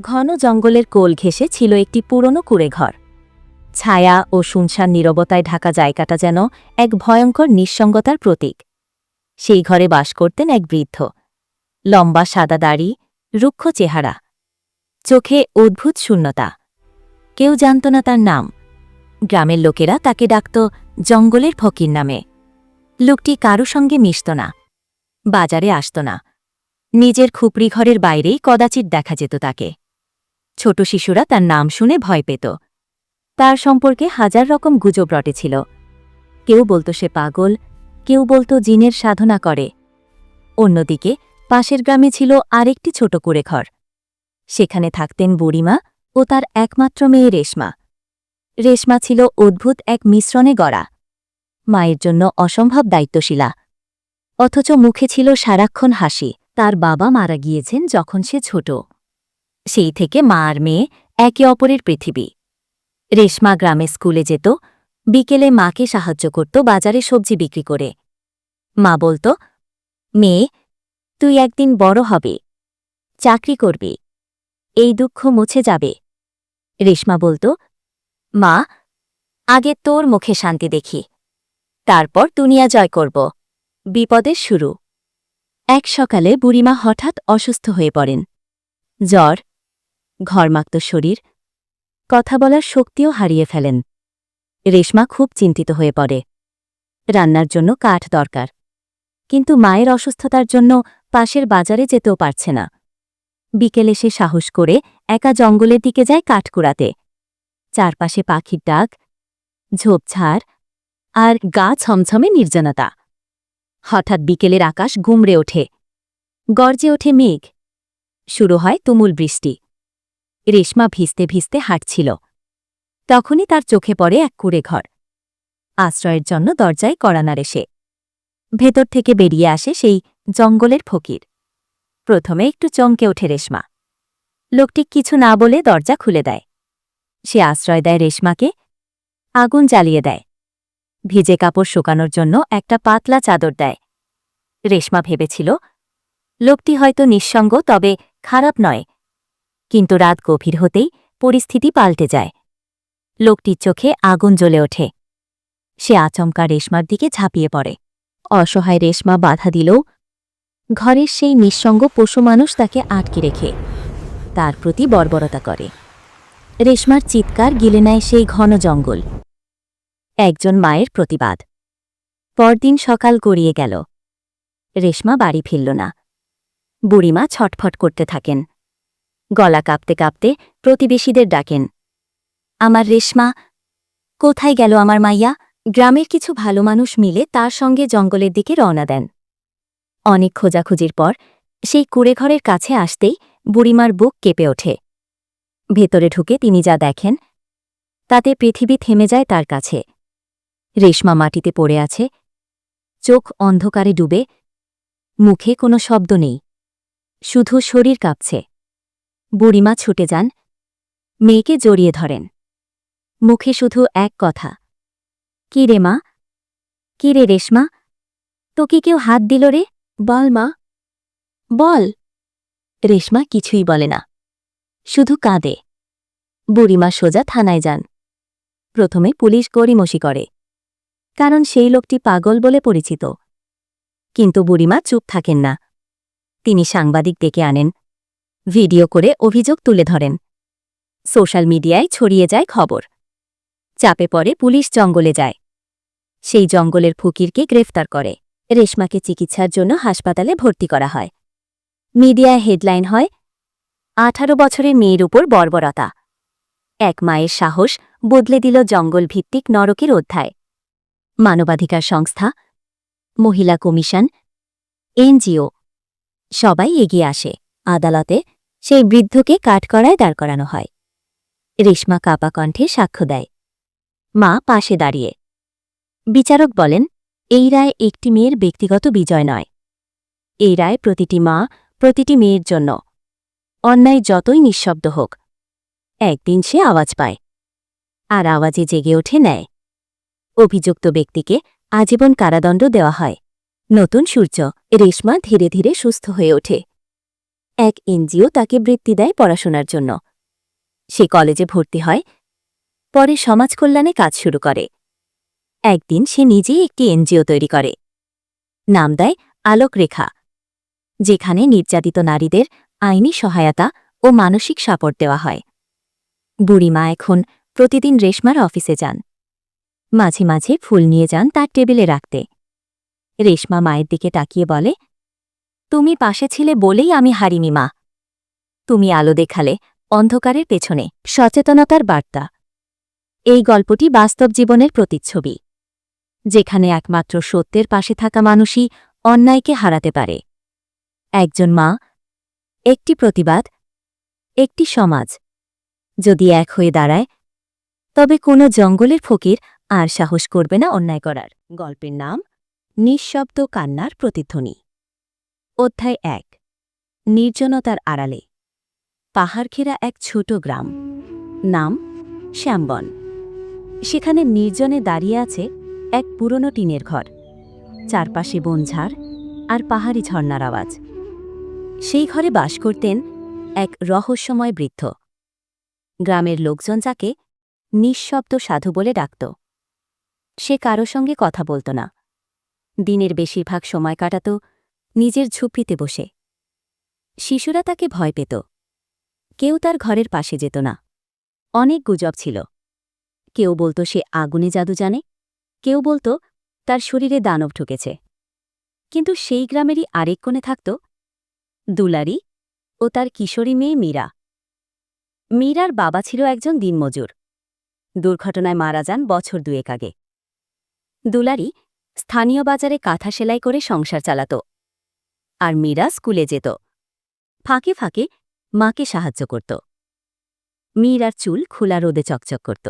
ঘন জঙ্গলের কোল ঘেঁষে ছিল একটি পুরনো কুড়েঘর। ছায়া ও শুনশান নীরবতায় ঢাকা জায়গাটা যেন এক ভয়ঙ্কর নিঃসঙ্গতার প্রতীক। সেই ঘরে বাস করতেন এক বৃদ্ধ। লম্বা সাদা দাড়ি, রুক্ষ চেহারা। চোখে অদ্ভুত শূন্যতা। কেউ জানত না তার নাম। গ্রামের লোকেরা তাকে ডাকত জঙ্গলের ফকির নামে। লোকটি কারও সঙ্গে মিশত না। বাজারে আসত না। নিজের খুপড়ি ঘরের বাইরেই কদাচিৎ দেখা যেত তাকে। ছোট শিশুরা তার নাম শুনে ভয় পেত। তার সম্পর্কে হাজার রকম গুজব রটেছিল। কেউ বলতো সে পাগল, কেউ বলতো জিনের সাধনা করে। অন্যদিকে, পাশের গ্রামে ছিল আরেকটি ছোট কুড়ে ঘর সেখানে থাকতেন বুড়িমা ও তার একমাত্র মেয়ে রেশমা। রেশমা ছিল অদ্ভুত এক মিশ্রণে গড়া। মায়ের জন্য অসম্ভব দায়িত্বশীলা। অথচ মুখে ছিল সারাক্ষণ হাসি। তার বাবা মারা গিয়েছেন যখন সে ছোট। সেই থেকে মা আর মেয়ে একে অপরের পৃথিবী। রেশমা গ্রামে স্কুলে যেত, বিকেলে মাকে সাহায্য করত বাজারে সবজি বিক্রি করে। মা বলত, মেয়ে, তুই একদিন বড় হবে, চাকরি করবি, এই দুঃখ মুছে যাবে। রেশমা বলত, মা, আগে তোর মুখে শান্তি দেখি, তারপর দুনিয়া জয় করব, বিপদের শুরু। এক সকালে বুড়িমা হঠাৎ অসুস্থ হয়ে পড়েন। জ্বর ঘরমাক্ত শরীর, কথা বলার শক্তিও হারিয়ে ফেলেন। রেশমা খুব চিন্তিত হয়ে পড়ে। রান্নার জন্য কাঠ দরকার। কিন্তু মায়ের অসুস্থতার জন্য পাশের বাজারে যেতেও পারছে না। বিকেলে সে সাহস করে একা জঙ্গলের দিকে যায় কাঠ কুড়াতে চারপাশে পাখির ডাক ঝোপঝাড় আর গা ছমছমে নির্জনতা। হঠাৎ বিকেলের আকাশ গুমড়ে ওঠে। গর্জে ওঠে মেঘ। শুরু হয় তুমুল বৃষ্টি। রেশমা ভিজতে ভিজতে হাঁটছিল। তখনই তার চোখে পড়ে এক কুড়ে ঘর। আশ্রয়ের জন্য দরজায় কড়া নাড়ে সে। ভেতর থেকে বেরিয়ে আসে সেই জঙ্গলের ফকির। প্রথমে একটু চমকে ওঠে রেশমা। লোকটি কিছু না বলে দরজা খুলে দেয়। সে আশ্রয় দেয় রেশমাকে। আগুন জ্বালিয়ে দেয়। ভিজে কাপড় শুকানোর জন্য একটা পাতলা চাদর দেয়। রেশমা ভেবেছিল, লোকটি হয়তো নিঃসঙ্গ, তবে খারাপ নয়। কিন্তু রাত গভীর হতেই পরিস্থিতি পাল্টে যায়। লোকটির চোখে আগুন জ্বলে ওঠে। সে আচমকা রেশমার দিকে ঝাঁপিয়ে পড়ে। অসহায় রেশমা বাধা দিলেও ঘরের সেই নিঃসঙ্গ পশু মানুষ তাকে আটকে রেখে তার প্রতি বর্বরতা করে। রেশমার চিৎকার গিলে নেয় সেই ঘন জঙ্গল। একজন মায়ের প্রতিবাদ। পরদিন সকাল গড়িয়ে গেল। রেশমা বাড়ি ফিরল না। বুড়িমা ছটফট করতে থাকেন। গলা কাঁপতে কাঁপতে প্রতিবেশীদের ডাকেন। আমার রেশমা, কোথায় গেল আমার মাইয়া? গ্রামের কিছু ভালো মানুষ মিলে তার সঙ্গে জঙ্গলের দিকে রওনা দেন। অনেক খোঁজাখুঁজির পর সেই কুড়েঘরের কাছে আসতেই বুড়িমার বুক কেঁপে ওঠে। ভেতরে ঢুকে তিনি যা দেখেন, তাতে পৃথিবী থেমে যায় তার কাছে। রেশমা মাটিতে পড়ে আছে, চোখ অন্ধকারে ডুবে, মুখে কোনো শব্দ নেই, শুধু শরীর কাঁপছে। বুড়িমা ছুটে যান। মেয়েকে জড়িয়ে ধরেন। মুখে শুধু এক কথা। কি রে মা? কি রে রেশমা? তোকে কেউ হাত দিল রে? বল মা। বল। রেশমা কিছুই বলে না। শুধু কাঁদে। বুড়িমা সোজা থানায় যান। প্রথমে পুলিশ গড়িমসি করে। কারণ সেই লোকটি পাগল বলে পরিচিত। কিন্তু বুড়িমা চুপ থাকেন না। তিনি সাংবাদিক ডেকে আনেন। ভিডিও করে অভিযোগ তুলে ধরেন। সোশ্যাল মিডিয়ায় ছড়িয়ে যায় খবর। চাপে পড়ে পুলিশ জঙ্গলে যায়। সেই জঙ্গলের ফকিরকে গ্রেফতার করে। রেশমাকে চিকিৎসার জন্য হাসপাতালে ভর্তি করা হয়। মিডিয়ায় হেডলাইন হয়, আঠারো বছরের মেয়ের উপর বর্বরতা। এক মায়ের সাহস বদলে দিল জঙ্গলভিত্তিক নরকের অধ্যায়। মানবাধিকার সংস্থা, মহিলা কমিশন, এনজিও, সবাই এগিয়ে আসে। আদালতে সেই বৃদ্ধকে কাঠকড়ায় দাঁড় করানো হয়। রেশমা কাপা কণ্ঠে সাক্ষ্য দেয়। মা পাশে দাঁড়িয়ে। বিচারক বলেন, এই রায় একটি মেয়ের ব্যক্তিগত বিজয় নয়। এই রায় প্রতিটি মা, প্রতিটি মেয়ের জন্য। অন্যায় যতই নিঃশব্দ হোক, একদিন সে আওয়াজ পায় আর আওয়াজে জেগে ওঠে নেয় অভিযুক্ত ব্যক্তিকে আজীবন কারাদণ্ড দেওয়া হয়। নতুন সূর্য, রেশমা ধীরে ধীরে সুস্থ হয়ে ওঠে। এক এনজিও তাকে বৃত্তি দেয় পড়াশোনার জন্য। সে কলেজে ভর্তি হয়, পরে সমাজ কল্যাণে কাজ শুরু করে। একদিন সে নিজেই একটি এনজিও তৈরি করে। নাম দেয় আলোক রেখা যেখানে নির্যাতিত নারীদের আইনি সহায়তা ও মানসিক সাপোর্ট দেওয়া হয়। বুড়িমা এখন প্রতিদিন রেশমার অফিসে যান। মাঝে মাঝে ফুল নিয়ে যান তার টেবিলে রাখতে। রেশমা মায়ের দিকে তাকিয়ে বলে তুমি পাশে ছিলে বলেই আমি হারিনি, মা। তুমি আলো দেখালে অন্ধকারের পেছনে। সচেতনতার বার্তা। এই গল্পটি বাস্তব জীবনের প্রতিচ্ছবি, যেখানে একমাত্র সত্যের পাশে থাকা মানুষই অন্যায়কে হারাতে পারে। একজন মা, একটি প্রতিবাদ, একটি সমাজ। যদি এক হয়ে দাঁড়ায়, তবে কোনো জঙ্গলের ফকির আর সাহস করবে না অন্যায় করার। গল্পের নাম, নিঃশব্দ কান্নার প্রতিধ্বনি। অধ্যায় এক, নির্জনতার আড়ালে। পাহাড় ঘেরা এক ছোট গ্রাম। নাম, শ্যামবন। সেখানে নির্জনে দাঁড়িয়ে আছে এক পুরনো টিনের ঘর। চারপাশে বনঝাড় আর পাহাড়ি ঝর্ণার আওয়াজ। সেই ঘরে বাস করতেন এক রহস্যময় বৃদ্ধ। গ্রামের লোকজন যাকে নিঃশব্দ সাধু বলে ডাকত। সে কারও সঙ্গে কথা বলত না। দিনের বেশিরভাগ সময় কাটাত নিজের ঝুপড়িতে বসে। শিশুরা তাকে ভয় পেত। কেউ তার ঘরের পাশে যেত না। অনেক গুজব ছিল। কেউ বলতো সে আগুনে জাদু জানে। কেউ বলতো তার শরীরে দানব ঢুকেছে। কিন্তু সেই গ্রামেরই আরেক কোণে থাকত দুলারি ও তার কিশোরী মেয়ে মীরা। মীরার বাবা ছিল একজন দিনমজুর। দুর্ঘটনায় মারা যান বছর দুয়েক আগে। দুলারি স্থানীয় বাজারে কাঁথা সেলাই করে সংসার চালাত। আর মীরা স্কুলে যেত। ফাঁকে ফাঁকে মাকে সাহায্য করত। মীরার চুল খোলা রোদে চকচক করত।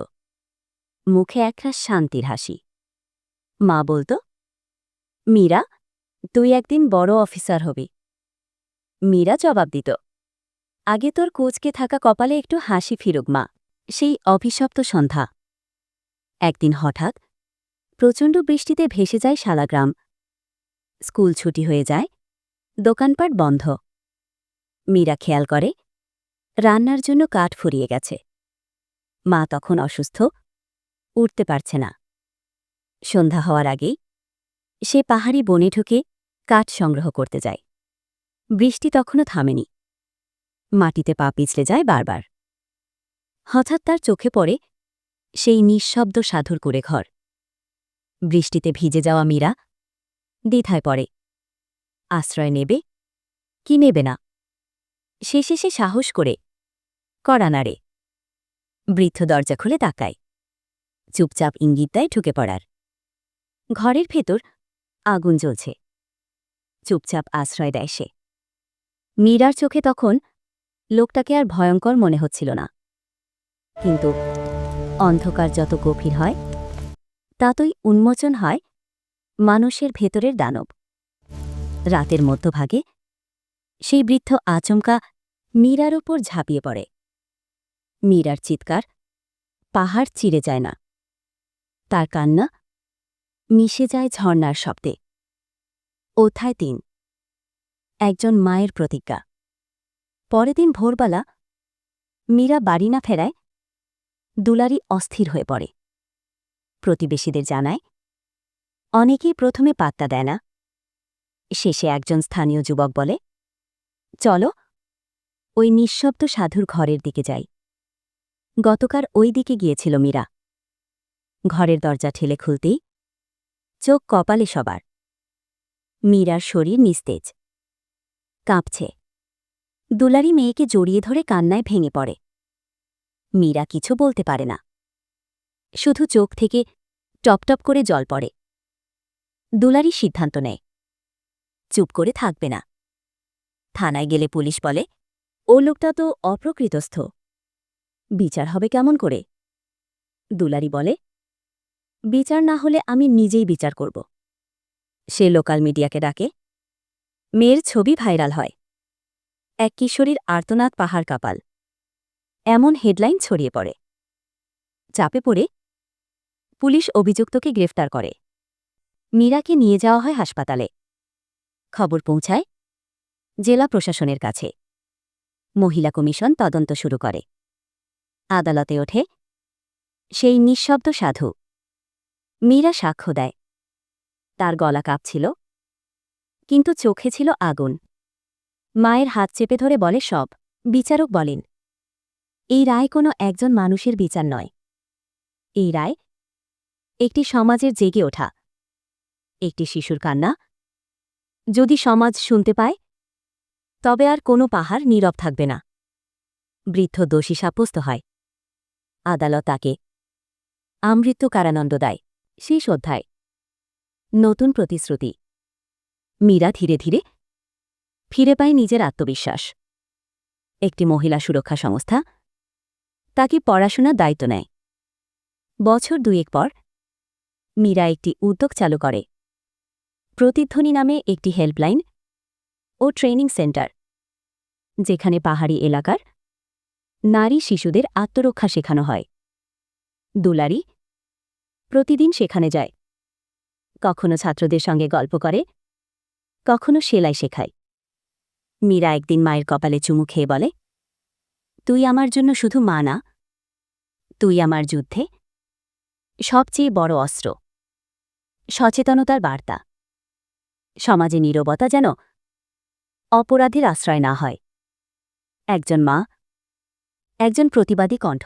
মুখে একরাশ শান্তির হাসি। মা বলত, মীরা, তুই একদিন বড় অফিসার হবি। মীরা জবাব দিত, আগে তোর কোচকে থাকা কপালে একটু হাসি ফিরুক মা, সেই অভিশপ্ত সন্ধ্যা। একদিন হঠাৎ প্রচণ্ড বৃষ্টিতে ভেসে যায় শালাগ্রাম স্কুল ছুটি হয়ে যায় দোকানপাট বন্ধ। মীরা খেয়াল করে, রান্নার জন্য কাঠ ফুরিয়ে গেছে। মা তখন অসুস্থ, উঠতে পারছে না। সন্ধ্যা হওয়ার আগেই সে পাহাড়ি বনে ঢুকে কাঠ সংগ্রহ করতে যায়। বৃষ্টি তখনও থামেনি। মাটিতে পা পিছলে যায় বারবার। হঠাৎ তার চোখে পড়ে সেই নিঃশব্দ সাধুর করে ঘর। বৃষ্টিতে ভিজে যাওয়া মীরা দ্বিধায় পড়ে। আশ্রয় নেবে? কি নেবে না? শেষে সে সাহস করে কড়া নাড়ে বৃদ্ধ দরজা খুলে তাকায়। চুপচাপ ইঙ্গিত দেয় ঢুকে পড়ার। ঘরের ভেতর আগুন জ্বলছে। চুপচাপ আশ্রয় দেয় সে। মীরার চোখে তখন লোকটাকে আর ভয়ঙ্কর মনে হচ্ছিল না। কিন্তু অন্ধকার যত গভীর হয়, ততই উন্মোচন হয় মানুষের ভেতরের দানব। রাতের মধ্যভাগে, সেই বৃদ্ধ আচমকা মীরার ওপর ঝাঁপিয়ে পড়ে। মীরার চিৎকার পাহাড় চিরে যায় না। তার কান্না মিশে যায় ঝর্ণার শব্দে। অধ্যায় তিন। একজন মায়ের প্রতিজ্ঞা। পরের দিন ভোরবেলা মীরা বাড়ি না ফেরায় দুলারি অস্থির হয়ে পড়ে। প্রতিবেশীদের জানায়, অনেকেই প্রথমে পাত্তা দেয় না। শেষে একজন স্থানীয় যুবক বলে, চলো, ওই নিঃশব্দ সাধুর ঘরের দিকে যাই। গতকাল ওই দিকে গিয়েছিল মীরা। ঘরের দরজা ঠেলে খুলতেই চোখ কপালে সবার। মীরার শরীর নিস্তেজ। কাঁপছে। দুলারি মেয়েকে জড়িয়ে ধরে কান্নায় ভেঙে পড়ে। মীরা কিছু বলতে পারে না। শুধু চোখ থেকে টপটপ করে জল পড়ে। দুলারি সিদ্ধান্ত নেয়। চুপ করে থাকবে না। থানায় গেলে পুলিশ বলে, ও লোকটা তো অপ্রকৃতস্থ। বিচার হবে কেমন করে? দুলারি বলে, বিচার না হলে আমি নিজেই বিচার করব। সে লোকাল মিডিয়াকে ডাকে, মেয়ের ছবি ভাইরাল হয়। এক কিশোরীর আর্তনাদ পাহাড় কাপাল। এমন হেডলাইন ছড়িয়ে পড়ে। চাপে পড়ে, পুলিশ অভিযুক্তকে গ্রেফতার করে। মীরাকে নিয়ে যাওয়া হয় হাসপাতালে। খবর পৌঁছায় জেলা প্রশাসনের কাছে। মহিলা কমিশন তদন্ত শুরু করে। আদালতে ওঠে, সেই নিঃশব্দ সাধু, মীরা সাক্ষ্য দেয়। তার গলা কাঁপছিল, কিন্তু চোখে ছিল আগুন। মায়ের হাত চেপে ধরে বলে, সব, বিচারক বলেন, এই রায় কোনো একজন মানুষের বিচার নয়। এই রায় একটি সমাজের জেগে ওঠা, একটি শিশুর কান্না যদি সমাজ শুনতে পায়, তবে আর কোনো পাহাড় নীরব থাকবে না। বৃদ্ধ দোষী সাব্যস্ত হয়। আদালত তাকে আমৃত্যু কারানন্দ দেয়। শেষ অধ্যায়। নতুন প্রতিশ্রুতি। মীরা ধীরে ধীরে ফিরে পায় নিজের আত্মবিশ্বাস। একটি মহিলা সুরক্ষা সংস্থা তাকে পড়াশোনার দায়িত্ব নেয়। বছর দুয়েক পর মীরা একটি উদ্যোগ চালু করে। প্রতিধ্বনি নামে একটি হেল্পলাইন ও ট্রেনিং সেন্টার, যেখানে পাহাড়ি এলাকার নারী শিশুদের আত্মরক্ষা শেখানো হয়। দুলারি প্রতিদিন সেখানে যায়। কখনো ছাত্রদের সঙ্গে গল্প করে, কখনো সেলাই শেখায়। মীরা একদিন মায়ের কপালে চুমু খেয়ে বলে, তুই আমার জন্য শুধু মা না, তুই আমার যুদ্ধে সবচেয়ে বড় অস্ত্র। সচেতনতার বার্তা। সমাজে নীরবতা যেন অপরাধীর আশ্রয় না হয়। একজন মা একজন প্রতিবাদী কণ্ঠ।